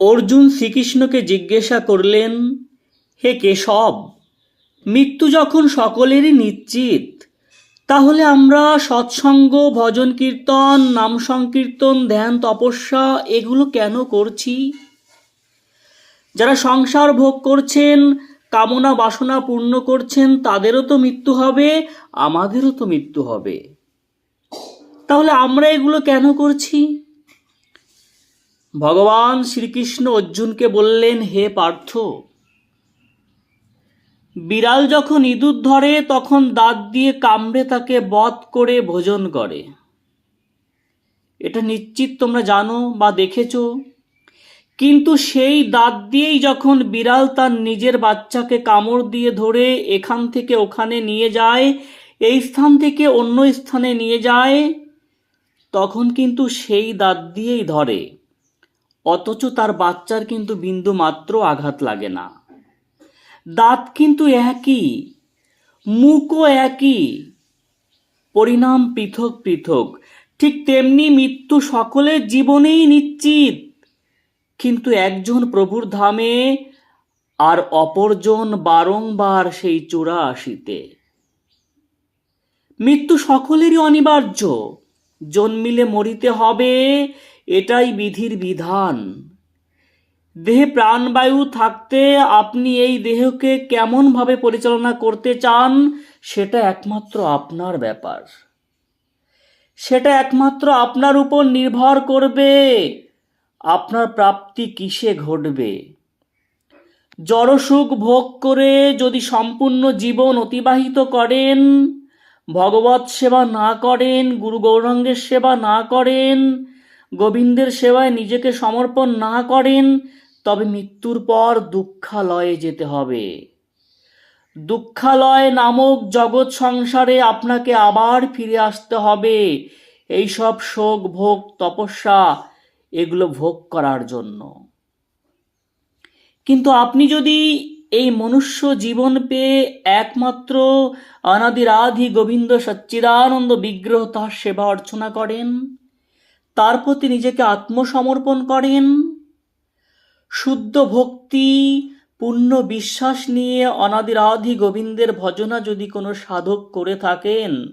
অর্জুন শ্রীকৃষ্ণকে জিজ্ঞাসা করলেন, হে কেশব, মৃত্যু যখন সকলেরই নিশ্চিত, তাহলে আমরা সৎসঙ্গ, ভজন কীর্তন, নাম সংকীর্তন, ধ্যান, তপস্যা এগুলো কেন করছি? যারা সংসার ভোগ করছেন, কামনা বাসনা পূর্ণ করছেন, তাদেরও তো মৃত্যু হবে, আমাদেরও তো মৃত্যু হবে। তাহলে আমরা এগুলো কেন করছি? ভগবান শ্রীকৃষ্ণ অর্জুনকে বললেন, হে পার্থ, বিড়াল যখন ইঁদুর ধরে, তখন দাঁত দিয়ে কামড়ে তাকে বধ করে ভোজন করে। এটা নিশ্চিত তোমরা জানো বা দেখেছ। কিন্তু সেই দাঁত দিয়েই যখন বিড়াল তার নিজের বাচ্চাকে কামড় দিয়ে ধরে এখান থেকে ওখানে নিয়ে যায়, এই স্থান থেকে অন্য স্থানে নিয়ে যায়, তখন কিন্তু সেই দাঁত দিয়েই ধরে। অথচ তার বাচ্চার কিন্তু বিন্দু মাত্র আঘাত লাগে না। দাঁত কিন্তু একই, মুখও একই, পরিণাম পৃথক পৃথক। ঠিক তেমনি মৃত্যু সকলের জীবনেই নিশ্চিত। কিন্তু একজন প্রভুর ধামে আর অপরজন বারংবার সেই চূড়া আসিতে মৃত্যু সকলেরই অনিবার্য। জন্মিলে মরিতে হবে এটাই বিধির বিধান। দেহে প্রাণবায়ু থাকতে আপনি এই দেহকে কেমনভাবে পরিচালনা করতে চান, সেটা একমাত্র আপনার ব্যাপার। সেটা একমাত্র আপনার উপর নির্ভর করবে, আপনার প্রাপ্তি কিসে ঘটবে। জড়সুখ ভোগ করে যদি সম্পূর্ণ জীবন অতিবাহিত করেন, ভগবত সেবা না করেন, গুরু গৌরাঙ্গের সেবা না করেন গোবিন্দের সেবায় নিজেকে সমর্পণ না করেন, তবে মৃত্যুর পর দুঃখালয়ে যেতে হবে। দুঃখালয় নামক জগৎ সংসারে আপনাকে আবার ফিরে আসতে হবে। এইসব শোক, ভোগ, তপস্যা, এগুলো ভোগ করার জন্য। কিন্তু আপনি যদি এই মনুষ্য জীবন পেয়ে একমাত্র অনাদিরাধি গোবিন্দ সচ্চিদানন্দ বিগ্রহ তার সেবা অর্চনা করেন তার প্রতি নিজেকে আত্মসমর্পণ করেন। শুদ্ধ ভক্তি, পূর্ণ বিশ্বাস নিয়ে অনাদিরাধি গোবিন্দের ভজনা যদি কোনো সাধক করে থাকেন,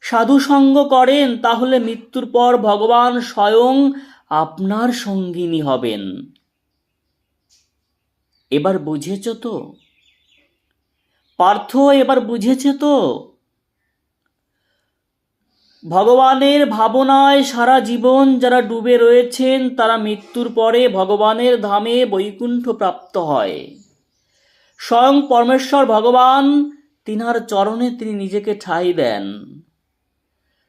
সাধু সঙ্গ করেন, তাহলে মৃত্যুর পর ভগবান স্বয়ং আপনার সঙ্গিনী হবেন। এবার বুঝেছ তো? পার্থ এবার বুঝেছে তো? ভগবানের ভাবনায় সারা জীবন যারা ডুবে রয়েছেন, তারা মৃত্যুর পরে ভগবানের ধামে বৈকুণ্ঠ প্রাপ্ত হয়। স্বয়ং পরমেশ্বর ভগবান তিনার চরণে তিনি নিজেকে ঠাঁই দেন।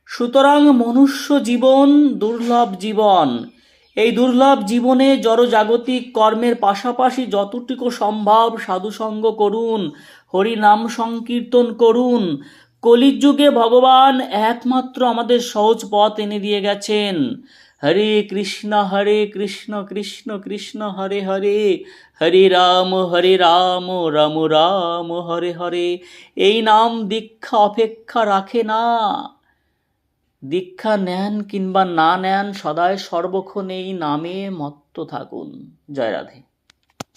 সুতরাং মনুষ্য জীবন দুর্লভ জীবন। এই দুর্লভ জীবনে জড়জাগতিক কর্মের পাশাপাশি যতটুকু সম্ভব সাধুসঙ্গ করুন হরি নাম সংকীর্তন করুন কলিযুগে ভগবান একমাত্র আমাদের সহজ পথ এনে দিয়ে গেছেন। হরে কৃষ্ণ হরে কৃষ্ণ কৃষ্ণ কৃষ্ণ, হরে হরে। হরে রাম হরে রাম রাম রাম, হরে হরে। এই নাম দীক্ষা, অপেক্ষা রাখে না। দীক্ষা নেন কিংবা না নেন, সদায় সর্বক্ষণ এই নামে মত্ত থাকুন। জয় রাধে।